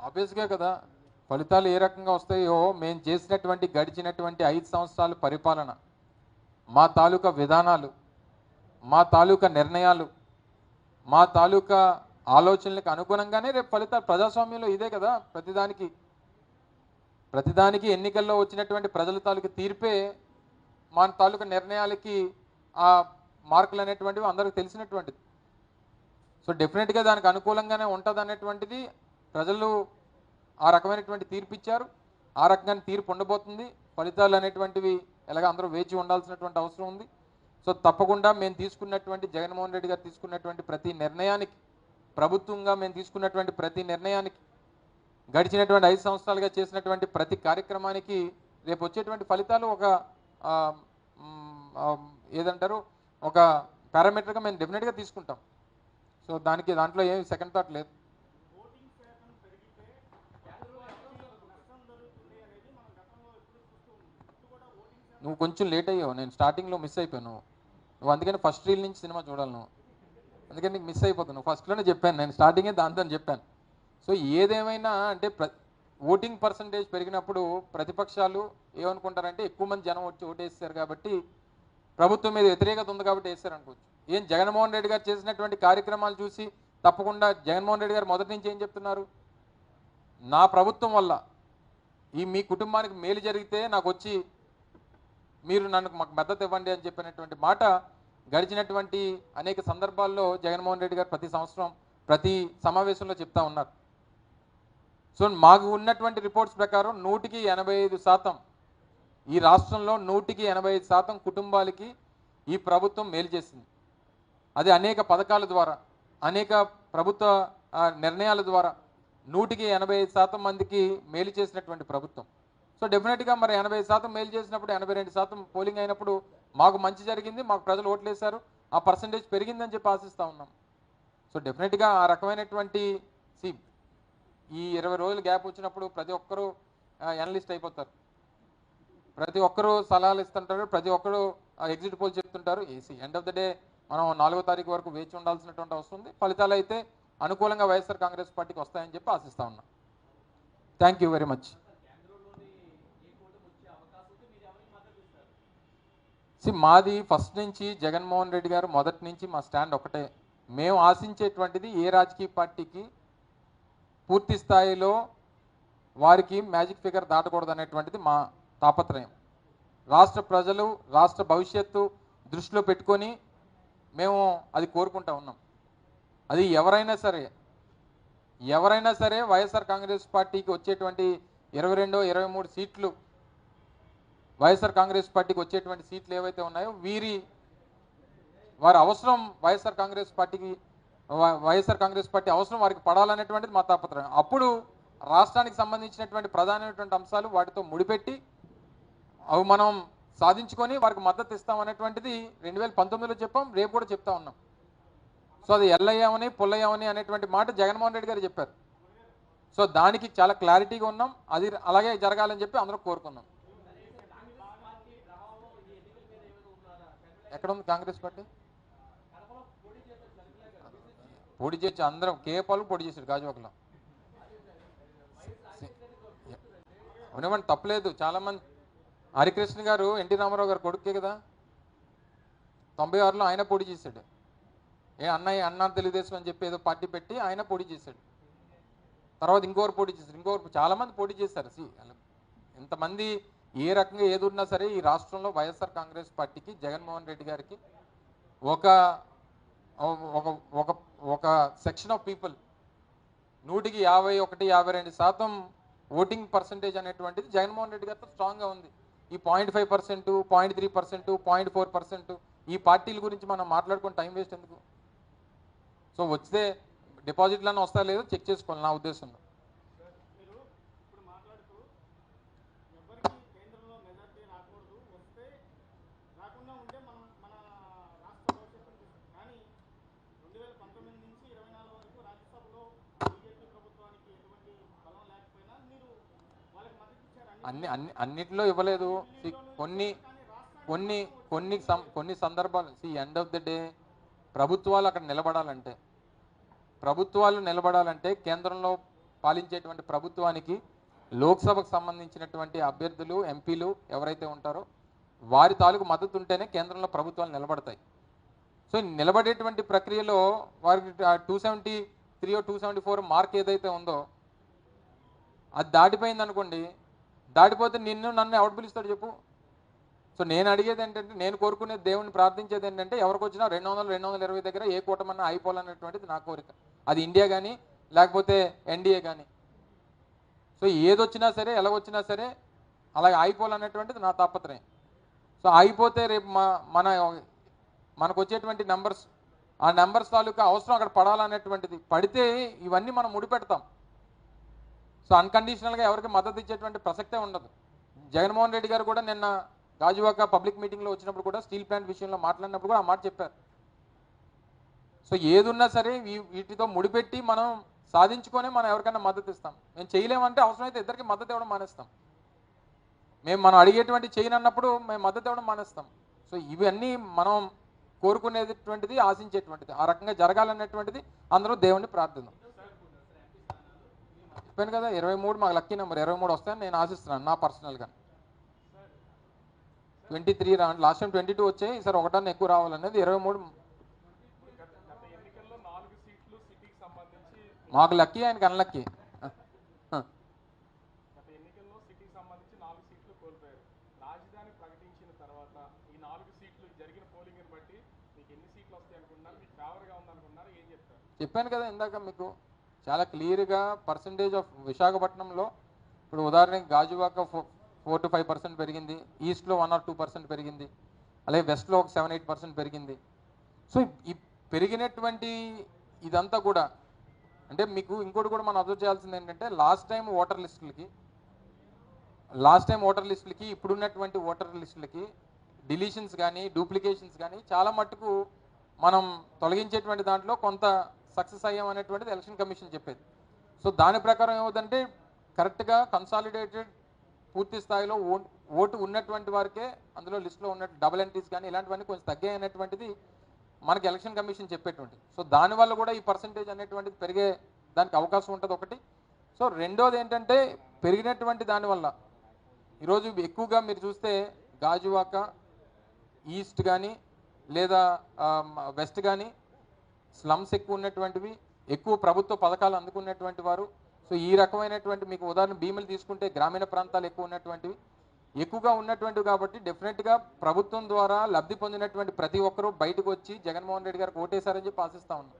ఆబ్వియస్గా కదా ఫలితాలు ఏ రకంగా వస్తాయో మేము చేసినటువంటి గడిచినటువంటి ఐదు సంవత్సరాల పరిపాలన మా తాలూకా విధానాలు మా తాలూకా నిర్ణయాలు మా తాలూకా ఆలోచనలకు అనుగుణంగానే రేపు ఫలితాలు ప్రజాస్వామ్యంలో ఇదే కదా ప్రతిదానికి ప్రతిదానికి ఎన్నికల్లో వచ్చినటువంటి ప్రజల తాలూకా తీర్పే మా తాలూకా నిర్ణయాలకి ఆ మార్కులు అనేటువంటివి అందరికి తెలిసినటువంటిది. సో డెఫినెట్గా దానికి అనుకూలంగానే ఉంటుంది అనేటువంటిది ప్రజలు ఆ రకమైనటువంటి తీర్పు ఇచ్చారు ఆ రకంగా తీర్పు ఉండబోతుంది. ఫలితాలు అనేటువంటివి ఎలాగ అందరూ వేచి ఉండాల్సినటువంటి అవసరం ఉంది. సో తప్పకుండా మేము తీసుకున్నటువంటి జగన్మోహన్ రెడ్డి గారు తీసుకున్నటువంటి ప్రతి నిర్ణయానికి ప్రభుత్వంగా మేము తీసుకున్నటువంటి ప్రతి నిర్ణయానికి గడిచినటువంటి ఐదు సంవత్సరాలుగా చేసినటువంటి ప్రతి కార్యక్రమానికి రేపు వచ్చేటువంటి ఫలితాలు ఒక ఏదంటారు? ఒక పారామీటర్గా మేము డెఫినెట్గా తీసుకుంటాం. సో దానికి దాంట్లో ఏమి సెకండ్ థాట్ లేదు. నువ్వు కొంచెం లేట్ అయ్యావు. నేను స్టార్టింగ్లో మిస్ అయిపోయాను నువ్వు. అందుకని ఫస్ట్ రీల్ నుంచి సినిమా చూడాలి నువ్వు. అందుకని నీకు మిస్ అయిపోతున్నావు ఫస్ట్లోనే చెప్పాను. నేను స్టార్టింగే దాంతో చెప్పాను. సో ఏదేమైనా అంటే ప్ర ఓటింగ్ పర్సంటేజ్ పెరిగినప్పుడు ప్రతిపక్షాలు ఏమనుకుంటారంటే ఎక్కువ మంది జనం వచ్చి ఓటేస్తారు కాబట్టి ప్రభుత్వం మీద వ్యతిరేకత ఉంది కాబట్టి వేస్తారు అనుకోవచ్చు. ఏం జగన్మోహన్ రెడ్డి గారు చేసినటువంటి కార్యక్రమాలు చూసి తప్పకుండా జగన్మోహన్ రెడ్డి గారు మొదటి నుంచి ఏం చెప్తున్నారు? నా ప్రభుత్వం వల్ల ఈ మీ కుటుంబానికి మేలు జరిగితే నాకు వచ్చి మీరు నన్ను మాకు మద్దతు ఇవ్వండి అని చెప్పినటువంటి మాట గడిచినటువంటి అనేక సందర్భాల్లో జగన్మోహన్ రెడ్డి గారు ప్రతి సంవత్సరం ప్రతి సమావేశంలో చెప్తా ఉన్నారు. సో మాకు ఉన్నటువంటి రిపోర్ట్స్ ప్రకారం నూటికి ఎనభై ఐదు శాతం ఈ రాష్ట్రంలో నూటికి ఎనభై ఐదు శాతం కుటుంబాలకి ఈ ప్రభుత్వం మేలు చేసింది. అది అనేక పథకాల ద్వారా అనేక ప్రభుత్వ నిర్ణయాల ద్వారా నూటికి ఎనభై ఐదు శాతం మందికి మేలు చేసినటువంటి ప్రభుత్వం. సో డెఫినెట్గా మరి ఎనభై శాతం మెయిల్ చేసినప్పుడు ఎనభై రెండు శాతం పోలింగ్ అయినప్పుడు మాకు మంచి జరిగింది మాకు ప్రజలు ఓట్లేశారు ఆ పర్సంటేజ్ పెరిగిందని చెప్పి ఆశిస్తూ ఉన్నాం. సో డెఫినెట్గా ఆ రకమైనటువంటి సి ఈ ఇరవై రోజులు గ్యాప్ వచ్చినప్పుడు ప్రతి ఒక్కరూ ఎనలిస్ట్ అయిపోతారు. ప్రతి ఒక్కరూ సలహాలు ఇస్తుంటారు ప్రతి ఒక్కరూ ఎగ్జిట్ పోల్ చెప్తుంటారు. ఏసీ ఎండ్ ఆఫ్ ద డే మనం నాలుగో తారీఖు వరకు వేచి ఉండాల్సినటువంటి వస్తుంది ఫలితాలు అయితే అనుకూలంగా వైఎస్ఆర్ కాంగ్రెస్ పార్టీకి వస్తాయని చెప్పి ఆశిస్తా ఉన్నాం. Thank you very much. C మాది ఫస్ట్ నుంచి జగన్మోహన్ రెడ్డి గారు మొదటి నుంచి మా స్టాండ్ ఒకటే. మేము ఆశించేటువంటిది ఏ రాజకీయ పార్టీకి పూర్తి స్థాయిలో వారికి మ్యాజిక్ ఫిగర్ దాటకూడదు అనేటువంటిది మా తాపత్రయం. రాష్ట్ర ప్రజలు రాష్ట్ర భవిష్యత్తు దృష్టిలో పెట్టుకొని మేము అది కోరుకుంటా ఉన్నాం. అది ఎవరైనా సరే ఎవరైనా సరే వైఎస్ఆర్ కాంగ్రెస్ పార్టీకి వచ్చేటువంటి ఇరవై రెండో ఇరవై మూడు సీట్లు వైఎస్ఆర్ కాంగ్రెస్ పార్టీకి వచ్చేటువంటి సీట్లు ఏవైతే ఉన్నాయో వీరి వారి అవసరం వైఎస్ఆర్ కాంగ్రెస్ పార్టీకి వై- వైఎస్ఆర్ కాంగ్రెస్ పార్టీ అవసరం వారికి పడాలనేటువంటిది మా తాపత్రయం అప్పుడు రాష్ట్రానికి సంబంధించినటువంటి ప్రధానమైనటువంటి అంశాలు వాటితో ముడిపెట్టి అవి మనం సాధించుకొని వారికి మద్దతు ఇస్తాం అనేటువంటిది రెండు వేల పంతొమ్మిదిలో చెప్పాం రేపు కూడా చెప్తా ఉన్నాం. సో అది ఎల్లయ్యామని పుల్లయ్యామని అనేటువంటి మాట జగన్మోహన్ రెడ్డి గారు చెప్పారు. సో దానికి చాలా క్లారిటీగా ఉన్నాం అది అలాగే జరగాలని చెప్పి అందరూ కోరుకున్నాం. ఎక్కడ ఉంది కాంగ్రెస్ పార్టీ? పొడి చేసి అందరం కేపాలు పొడి చేశారు గాజువాకలో. అవునేమండి తప్పలేదు. చాలా మంది హరికృష్ణ గారు ఎన్టీ రామారావు గారు కొడుకే కదా. తొంభై ఆరులో ఆయన పొడి చేశాడు. ఏ అన్నయ్య అన్న తెలుగుదేశం అని చెప్పి ఏదో పార్టీ పెట్టి ఆయన పొడి చేశాడు. తర్వాత ఇంకోరు పోటీ చేశారు. ఇంకోరు చాలామంది పోటీ చేశారు. సి ఎంతమంది ఏ రకంగా ఏది ఉన్నా సరే ఈ రాష్ట్రంలో వైఎస్ఆర్ కాంగ్రెస్ పార్టీకి జగన్మోహన్ రెడ్డి గారికి ఒక ఒక ఒక ఒక సెక్షన్ ఆఫ్ పీపుల్ నూటికి యాభై ఒకటి యాభై రెండు శాతం ఓటింగ్ పర్సంటేజ్ అనేటువంటిది జగన్మోహన్ రెడ్డి గారితో స్ట్రాంగ్గా ఉంది. ఈ point five percent point three percent point four percent ఈ పార్టీల గురించి మనం మాట్లాడుకుని టైం వేస్ట్ ఎందుకు? సో వస్తే డిపాజిట్లన్నీ వస్తా లేదో చెక్ చేసుకోవాలి నా ఉద్దేశంలో మీరు ఇప్పుడు మాట్లాడుతూ ఎవరికి కేంద్రంలో మెజార్టీ రాకూడదు వస్తే రాకుండా ఉంటే మనం మన రాష్ట్ర భవిష్యత్తును చూస్తాం కానీ రెండు వేల పంతొమ్మిది నుంచి ఇరవై నాలుగు వరకు రాజ్యసభలో బీజేపీ ప్రభుత్వానికి ఎటువంటి బలం లేకపోయినా మీరు వాళ్ళకి మద్దతు ఇచ్చారు అన్ని అన్ని అన్నిటిలో ఇవ్వలేదు. కొన్ని కొన్ని కొన్ని సం- కొన్ని సందర్భాలు సి ఎండ్ ఆఫ్ ద డే ప్రభుత్వాలు అక్కడ నిలబడాలంటే ప్రభుత్వాలు నిలబడాలంటే కేంద్రంలో పాలించేటువంటి ప్రభుత్వానికి లోక్సభకు సంబంధించినటువంటి అభ్యర్థులు ఎంపీలు ఎవరైతే ఉంటారో వారి తాలూకు మద్దతు ఉంటేనే కేంద్రంలో ప్రభుత్వాలు నిలబడతాయి. సో నిలబడేటువంటి ప్రక్రియలో వారికి two seventy three two seventy four mark ఏదైతే ఉందో అది దాటిపోయింది అనుకోండి దాటిపోతే నిన్ను నన్ను ఎవడు పిలుస్తాడు చెప్పు? సో నేను అడిగేది ఏంటంటే నేను కోరుకునేది దేవుని ప్రార్థించేది ఏంటంటే ఎవరికి వచ్చినా రెండు వందల రెండు వందల ఇరవై దగ్గర ఏ కూటమన్నా అయిపోవాలనేటువంటిది నా కోరిక. అది ఇండియా కానీ లేకపోతే ఎన్డీఏ కానీ సో ఏదొచ్చినా సరే ఎలాగొచ్చినా సరే అలాగే అయిపోవాలన్నటువంటిది నా తాపత్రయం. సో అయిపోతే రేపు మా మన మనకు వచ్చేటువంటి నెంబర్స్ ఆ నెంబర్స్ తాలూకా అవసరం అక్కడ పడాలనేటువంటిది పడితే ఇవన్నీ మనం ముడిపెడతాం. సో అన్కండిషనల్గా ఎవరికి మద్దతు ఇచ్చేటువంటి ప్రసక్తే ఉండదు. జగన్మోహన్ రెడ్డి గారు కూడా నిన్న గాజువాక పబ్లిక్ మీటింగ్లో వచ్చినప్పుడు కూడా స్టీల్ ప్లాంట్ విషయంలో మాట్లాడినప్పుడు కూడా ఆ మాట చెప్పారు. సో ఏదున్నా సరే వీటితో ముడిపెట్టి మనం సాధించుకొని మనం ఎవరికైనా మద్దతు ఇస్తాం. మేము చేయలేమంటే అవసరమైతే ఇద్దరికి మద్దతు ఇవ్వడం మానేస్తాం. మేము మనం అడిగేటువంటి చేయనన్నప్పుడు మేము మద్దతు ఇవ్వడం మానేస్తాం. సో ఇవన్నీ మనం కోరుకునేటువంటిది ఆశించేటువంటిది. ఆ రకంగా జరగాలనేటువంటిది అందరూ దేవుణ్ణి ప్రార్థిద్దాం. చెప్పాను కదా ఇరవై మూడు మాకు లక్కీ నెంబర్ ఇరవై మూడు వస్తాయని నేను ఆశిస్తున్నాను నా పర్సనల్గా ట్వంటీ త్రీ రా లాస్ట్ టైం ట్వంటీ టూ వచ్చాయి ఈసారి ఒకటన్నా ఎక్కువ రావాలనేది ఇరవై మూడు. మాకు లక్కీ ఆయనకి అన్లక్కీ చెప్పాను కదా ఇందాక మీకు చాలా క్లియర్గా పర్సంటేజ్ ఆఫ్ విశాఖపట్నంలో ఇప్పుడు ఉదాహరణకి గాజువాక ఫో ఫోర్ టు ఫైవ్ పర్సెంట్ పెరిగింది. ఈస్ట్లో వన్ ఆర్ టూ పర్సెంట్ పెరిగింది. అలాగే వెస్ట్లో ఒక సెవెన్ ఎయిట్ పర్సెంట్ పెరిగింది. సో ఈ పెరిగినటువంటి ఇదంతా కూడా అంటే మీకు ఇంకోటి కూడా మనం అబ్జర్వ్ చేయాల్సింది ఏంటంటే లాస్ట్ టైం ఓటర్ లిస్టులకి లాస్ట్ టైం ఓటర్ లిస్టులకి ఇప్పుడున్నటువంటి ఓటర్ లిస్టులకి డిలీషన్స్ కానీ డూప్లికేషన్స్ కానీ చాలా మట్టుకు మనం తొలగించేటువంటి దాంట్లో కొంత సక్సెస్ అయ్యాం అనేటువంటిది ఎలక్షన్ కమిషన్ చెప్పేది. సో దాని ప్రకారం ఏమవుతుందంటే కరెక్ట్గా కన్సాలిడేటెడ్ పూర్తి స్థాయిలో ఓ- ఓటు ఉన్నటువంటి వారికే అందులో లిస్టులో ఉన్న డబుల్ ఎంట్రీస్ కానీ ఇలాంటివన్నీ కొంచెం తగ్గాయి అనేటువంటిది మనకి ఎలక్షన్ కమిషన్ చెప్పేటువంటి. సో దానివల్ల కూడా ఈ పర్సంటేజ్ అనేటువంటిది పెరిగే దానికి అవకాశం ఉంటుంది ఒకటి. సో రెండోది ఏంటంటే పెరిగినటువంటి దానివల్ల ఈరోజు ఎక్కువగా మీరు చూస్తే గాజువాక ఈస్ట్ కానీ లేదా వెస్ట్ కానీ స్లమ్స్ ఎక్కువ ఉన్నటువంటివి ఎక్కువ ప్రభుత్వ పథకాలు అందుకున్నటువంటి వారు. సో ఈ రకమైనటువంటి మీకు ఉదాహరణ భీములు తీసుకుంటే గ్రామీణ ప్రాంతాలు ఎక్కువ ఉన్నటువంటివి. ఎక్కువగా ఉన్నటువంటివి కాబట్టి డెఫినెట్గా ప్రభుత్వం ద్వారా లబ్ధి పొందినటువంటి ప్రతి ఒక్కరూ బయటకు వచ్చి జగన్మోహన్ రెడ్డి గారికి ఓటేశారని చెప్పి ఆశిస్తా ఉన్నాం.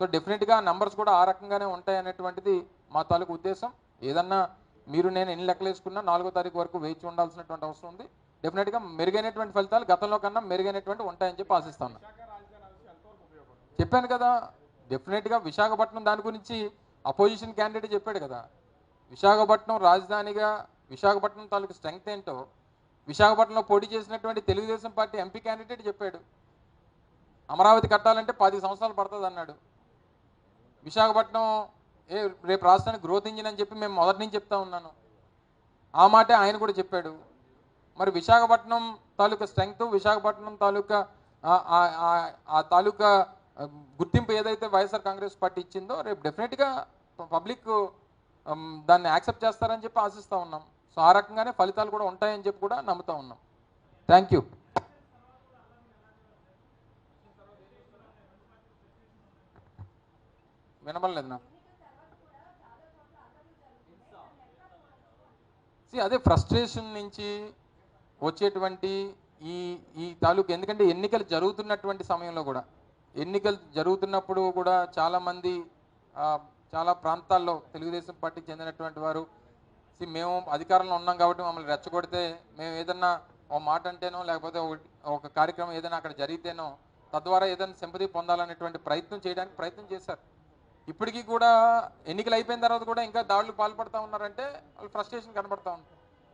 సో డెఫినెట్గా నంబర్స్ కూడా ఆ రకంగానే ఉంటాయి అనేటువంటిది మా తాలూకు ఉద్దేశం. ఏదన్నా మీరు నేను ఎన్ని లెక్కలు వేసుకున్నా నాలుగో తారీఖు వరకు వేచి ఉండాల్సినటువంటి అవసరం ఉంది. డెఫినెట్గా మెరుగైనటువంటి ఫలితాలు గతంలో కన్నా మెరుగైనటువంటి ఉంటాయని చెప్పి ఆశిస్తా చెప్పాను కదా డెఫినెట్గా విశాఖపట్నం దాని గురించి అపోజిషన్ క్యాండిడేట్ చెప్పాడు కదా. విశాఖపట్నం రాజధానిగా విశాఖపట్నం తాలూకు స్ట్రెంగ్త్ ఏంటో విశాఖపట్నంలో పోటీ చేసినటువంటి తెలుగుదేశం పార్టీ ఎంపీ క్యాండిడేట్ చెప్పాడు. అమరావతి కట్టాలంటే పది సంవత్సరాలు పడుతుంది అన్నాడు. విశాఖపట్నం ఏ రేపు రాష్ట్రానికి గ్రోత్ ఇంజిన్ అని చెప్పి మేము మొదటి నుంచి చెప్తా ఉన్నాను. ఆ మాటే ఆయన కూడా చెప్పాడు. మరి విశాఖపట్నం తాలూకా స్ట్రెంగ్త్ విశాఖపట్నం తాలూకా ఆ- తాలూకా గుర్తింపు ఏదైతే వైఎస్ఆర్ కాంగ్రెస్ పార్టీ ఇచ్చిందో రేపు డెఫినెట్గా పబ్లిక్ దాన్ని యాక్సెప్ట్ చేస్తారని చెప్పి ఆశిస్తూ ఉన్నాం. సో ఆ రకంగానే ఫలితాలు కూడా ఉంటాయని చెప్పి కూడా నమ్ముతూ ఉన్నాం. థ్యాంక్ యూ వినబడలేదు నాకు అదే ఫ్రస్ట్రేషన్ నుంచి వచ్చేటువంటి ఈ ఈ తాలూకు ఎందుకంటే ఎన్నికలు జరుగుతున్నటువంటి సమయంలో కూడా ఎన్నికలు జరుగుతున్నప్పుడు కూడా చాలామంది చాలా ప్రాంతాల్లో తెలుగుదేశం పార్టీకి చెందినటువంటి వారు మేము అధికారంలో ఉన్నాం కాబట్టి మమ్మల్ని రెచ్చగొడితే మేము ఏదన్నా ఒక మాట అంటేనో లేకపోతే ఒక- ఒక కార్యక్రమం ఏదైనా అక్కడ జరిగితేనో తద్వారా ఏదైనా సింపతి పొందాలనేటువంటి ప్రయత్నం చేయడానికి ప్రయత్నం చేశారు. ఇప్పటికీ కూడా ఎన్నికలు అయిపోయిన తర్వాత కూడా ఇంకా దాడులు పాల్పడుతూ ఉన్నారంటే వాళ్ళు ఫ్రస్ట్రేషన్ కనబడతా ఉంది.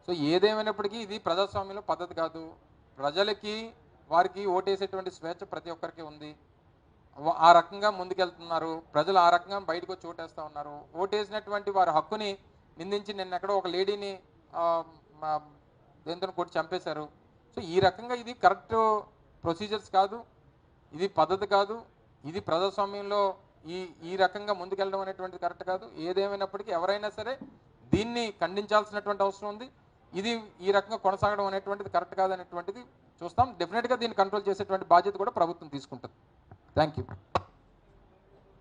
సో ఏదేమైనప్పటికీ ఇది ప్రజాస్వామ్యంలో పద్ధతి కాదు. ప్రజలకి వారికి ఓటేసేటువంటి స్వేచ్ఛ ప్రతి ఒక్కరికి ఉంది. ఆ రకంగా ముందుకెళ్తున్నారు. ప్రజలు ఆ రకంగా బయటకు వచ్చి ఓటేస్తూ ఉన్నారు. ఓటేసినటువంటి వారి హక్కుని నిందించి నిన్న ఎక్కడో ఒక లేడీని దేంతో కొట్టి చంపేశారు. సో ఈ రకంగా ఇది కరెక్ట్ ప్రొసీజర్స్ కాదు. ఇది పద్ధతి కాదు. ఇది ప్రజాస్వామ్యంలో ఈ ఈ రకంగా ముందుకెళ్ళడం అనేటువంటిది కరెక్ట్ కాదు. ఏదేమైనప్పటికీ ఎవరైనా సరే దీన్ని ఖండించాల్సినటువంటి అవసరం ఉంది. ఇది ఈ రకంగా కొనసాగడం అనేటువంటిది కరెక్ట్ కాదనేటువంటిది చూస్తాం. డెఫినెట్గా దీన్ని కంట్రోల్ చేసేటువంటి బాధ్యత కూడా ప్రభుత్వం తీసుకుంటుంది. Thank you